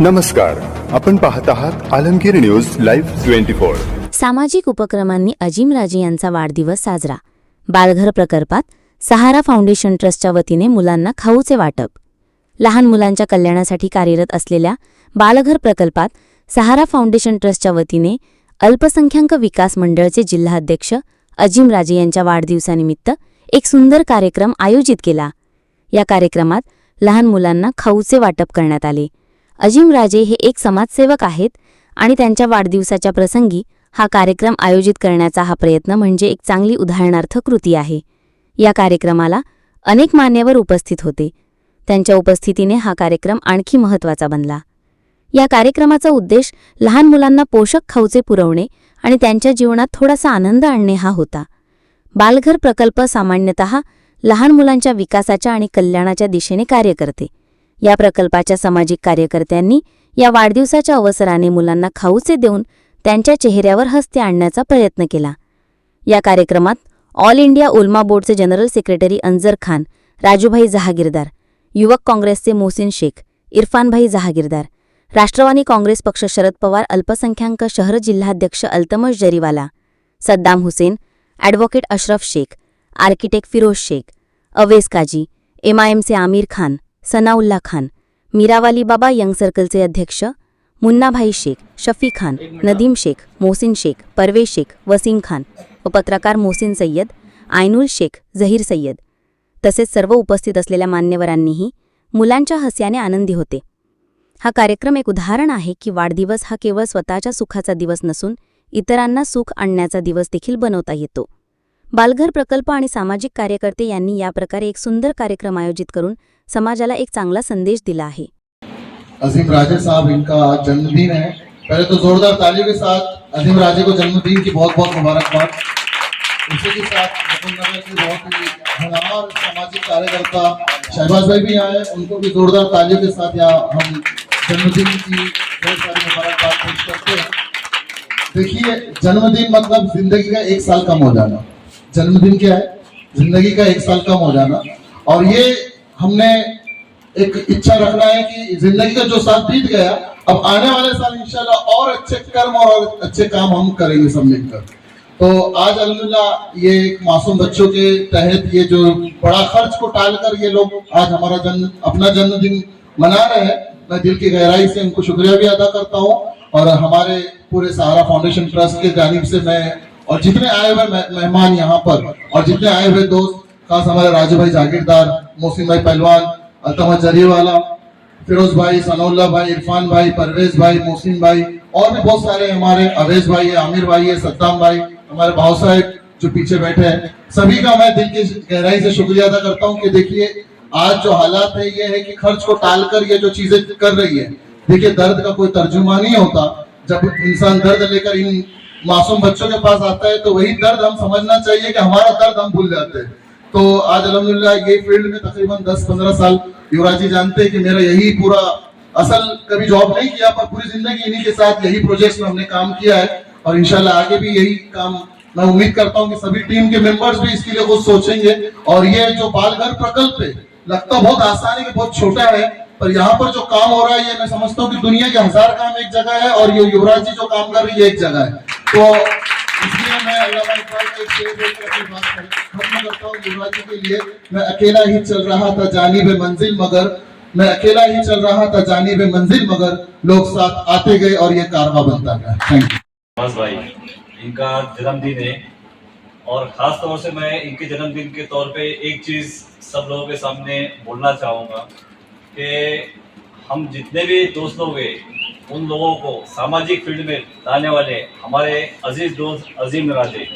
नमस्कार. आपण पाहत आहात Alamgir news live twenty four. सामाजिक उपक्रमांनी अजिम राजे यांचा वाढदिवस साजरा. बालघर प्रकल्पात सहारा फाउंडेशन ट्रस्टच्या वतीने मुलांना खाऊचे वाटप. लहान मुलांच्या कल्याणासाठी कार्यरत असलेल्या बालघर प्रकल्पात सहारा फाउंडेशन ट्रस्टच्या वतीने अल्पसंख्याक विकास मंडळचे जिल्हाध्यक्ष अजिम राजे यांच्या वाढदिवसानिमित्त एक सुंदर कार्यक्रम आयोजित केला. या कार्यक्रमात लहान मुलांना खाऊचे वाटप करण्यात आले. अजिमराजे हे एक समाजसेवक आहेत आणि त्यांच्या वाढदिवसाच्या प्रसंगी हा कार्यक्रम आयोजित करण्याचा हा प्रयत्न म्हणजे एक चांगली उदाहरणार्थ कृती आहे. या कार्यक्रमाला अनेक मान्यवर उपस्थित होते. त्यांच्या उपस्थितीने हा कार्यक्रम आणखी महत्त्वाचा बनला. या कार्यक्रमाचा उद्देश लहान मुलांना पोषक खाऊचे पुरवणे आणि त्यांच्या जीवनात थोडासा आनंद आणणे हा होता. बालघर प्रकल्प सामान्यतः लहान मुलांच्या विकासाच्या आणि कल्याणाच्या दिशेने कार्य करते. या प्रकल्पाच्या सामाजिक कार्यकर्त्यांनी या वाढदिवसाच्या अवसराने मुलांना खाऊचे देऊन त्यांच्या चेहऱ्यावर हस्ते आणण्याचा प्रयत्न केला. या कार्यक्रमात ऑल इंडिया उल्मा बोर्डचे जनरल सेक्रेटरी अंजर खान राजूभाई जहागीरदार युवक काँग्रेसचे मोहसिन शेख इरफानभाई जहागीरदार राष्ट्रवादी काँग्रेस पक्ष शरद पवार अल्पसंख्याक शहर जिल्हाध्यक्ष अल्तमश जरीवाला सद्दाम हुसेन ॲडव्होकेट अशरफ शेख आर्किटेक्ट फिरोज शेख अवेस काजी एमआयएमचे आमिर खान सनाउल्ला खान मीरावाली बाबा यंग सर्कलचे अध्यक्ष मुन्नाभाई शेख शफी खान नदीम शेख मोहसिन शेख परवेश शेख वसीम खान व पत्रकार मोहसिन सय्यद आयनुल शेख झहीर सय्यद. तसेच सर्व उपस्थित असलेल्या मान्यवरांनीही मुलांच्या हस्याने आनंदी होते. हा कार्यक्रम एक उदाहरण आहे की वाढदिवस हा केवळ स्वतःच्या सुखाचा दिवस नसून इतरांना सुख आणण्याचा दिवस देखील बनवता येतो. बालघर प्रकल्प आणि सामाजिक कार्यकर्ते यांनी या प्रकारे एक सुंदर कार्यक्रम आयोजित करून समाजाला एक चांगला संदेश दिला आहे. अजीम राजे साहब इनका जन्मदिन है। पहले तो जोरदार तालियों के साथ अजीम राजे को जन्मदिन की बहुत बहुत मुबारकबाद। इसी के साथ बहुत ही सामाजिक कार्यकर्ता शहबाज भाई भी आए। उनको भी जोरदार तालियों के साथ यहाँ हम जन्मदिन की बहुत सारी मुबारकबाद पेश करते हैं। देखिए, जन्मदिन मतलब ज़िंदगी का एक साल कम हो जाना। जन्मदिन क्या है? ज़िंदगी का एक साल कम हो जाना। और ये हमने एक इच्छा रखना है कि ज़िंदगी का जो साल बीत गया, अब आने वाले साल इंशाल्लाह और अच्छे कर्म और अच्छे काम हम करेंगे सब मिलकर। तो आज अल्हम्दुलिल्लाह ये मासूम बच्चों के तहत ये जो बड़ा खर्च को टालकर ये लोग आज हमारा जन्म, अपना जन्मदिन मना रहे हैं। मैं दिल की गहराई से उनको शुक्रिया भी अदा करता हूँ और हमारे पूरे सहारा फाउंडेशन ट्रस्ट के जानिब से मैं, और जितने आए हुए मेहमान यहाँ पर, और जितने आए हुए दोस्त खास हमारे राजू भाई जागीरदार, मोहसिन भाई पहलवान अल्तमा जरीवाला, फिरोज भाई, सनौल्ला भाई, इरफान भाई, परवेज भाई, मोहसिन भाई, और भी बहुत सारे हमारे अवेज भाई है, आमिर भाई है, सद्दाम भाई, हमारे भाव साहेब जो पीछे बैठे हैं। सभी का मैं दिल की गहराई से शुक्रिया अदा करता हूँ कि देखिए, आज जो हालात है, ये है कि खर्च को टालकर ये जो चीज़ें कर रही है, देखिए, दर्द का कोई तर्जुमा नहीं होता। जब इंसान दर्द लेकर इन मासूम बच्चों के पास आता है तो वही दर्द हम समझना चाहिए कि हमारा दर्द हम भूल जाते हैं। तो आज अलहमदुल्ला ये फ़ील्ड में तकरीबन 10-15 साल युवराज जी जानते हैं कि मेरा यही पूरा असल कभी जॉब नहीं किया, पर पूरी ज़िंदगी इन्हीं के साथ यही प्रोजेक्ट्स में हमने काम किया है। और इंशाल्लाह आगे भी यही काम मैं उम्मीद करता हूँ कि सभी टीम के मेंबर्स भी इसके लिए कुछ सोचेंगे। और ये जो बालघर प्रकल्प है, लगता बहुत आसान है कि, बहुत छोटा है, पर यहाँ पर जो काम हो रहा है, ये मैं समझता हूँ कि दुनिया के हज़ार काम एक जगह है और ये युवराज जी जो काम कर रही है, एक जगह है। तो इसलिए मैं अल्लाह करता हूँ के लिए मैं अकेला ही चल रहा था मंजिल मगर, मैं अकेला ही चल रहा था मंजिल मगर, लोग साथ आते गए और ये कारवा बनता गया। थैंक यू भाई, इनका जन्मदिन है और खास तौर से मैं इनके जन्मदिन के तौर पे एक चीज़ सब लोगों के सामने बोलना चाहूँगा कि हम जितने भी दोस्त लोग हैं, उन लोगों को सामाजिक फ़ील्ड में लाने वाले हमारे अज़ीज़ दोस्त अजीम राजे।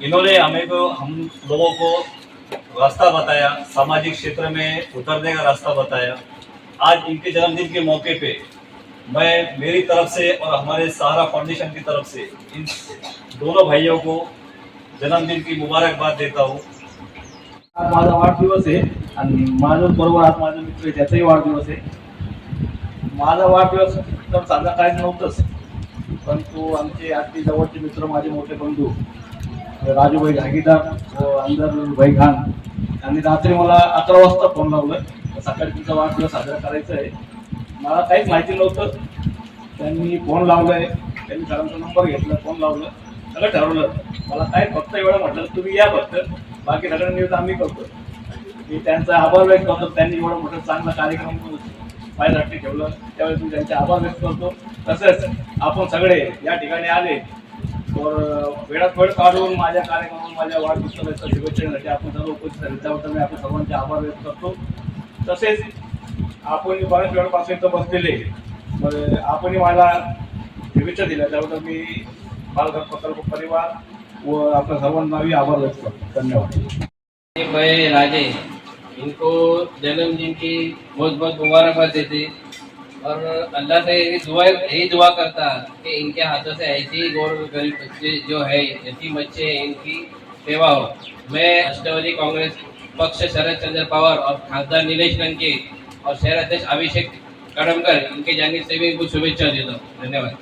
इन्होंने हमें को हम लोगों को रास्ता बताया सामाजिक क्षेत्र में उतरने का रास्ता बताया। आज इनके जन्मदिन के मौके पे मैं मेरी तरफ से और हमारे सहारा फाउंडेशन की तरफ से इन दोनों भाइयों को जन्मदिन की मुबारकबाद देता हूँ। आज माझा वाढदिवस आहे आणि माझं बरोबर आज माझा मित्र आहे त्याचाही वाढदिवस आहे. माझा वाढदिवस तर साजरा काहीच नव्हतंच परंतु आमचे अगदी जवळचे मित्र माझे मोठे बंधू राजूभाई जागीरदार व अंदर भाई खान यांनी रात्री मला अकरा वाजता फोन लावलं. सकाळी तुमचा वाढदिवस साजरा करायचा आहे. मला काहीच माहिती नव्हतं. त्यांनी फोन लावलाय. त्यांनी सरांचा नंबर घेतला फोन लावलं. सगळं ठरवलं. मला काय फक्त एवढं म्हटलं तुम्ही या फक्त. बाकी सगळं न्यूज आम्ही करतो. मी त्यांचा आभार व्यक्त करतो. त्यांनी एवढं मोठं चांगला कार्यक्रम माझ्यासाठी ठेवलं. त्यावेळेस मी त्यांचे आभार व्यक्त करतो. तसंच आपण सगळे या ठिकाणी आले. वेळात वेळ काढून माझ्या कार्यक्रमात माझ्या वाढदिवसाच्या शुभेच्छेसाठी आपण सर्व उपस्थित झाले त्याबद्दल मी आपण सर्वांचे आभार व्यक्त करतो. तसेच आपण बऱ्याच वेळापासून इथं बसलेले मग आपणही मला शुभेच्छा दिल्या. त्याबद्दल मी बालघर प्रकल्प परिवार व आपल्या सर्वांनाही आभार व्यक्त करतो. धन्यवाद. राजे. इनको जन्मदिन की बहुत बहुत मुबारकबाद देते. और अल्लाह से यही दुआ यही दुआ करता कि इनके हाथों से ऐसी ही गौर गरीब बच्चे जो है यतीम बच्चे इनकी सेवा हो। मैं अष्टवली कांग्रेस पक्ष शरद चंद्र पवार और खासदार नीलेश लंके और शहर अध्यक्ष अभिषेक कड़मकर इनके जानी से भी कुछ शुभेच्छा देता हूँ। धन्यवाद।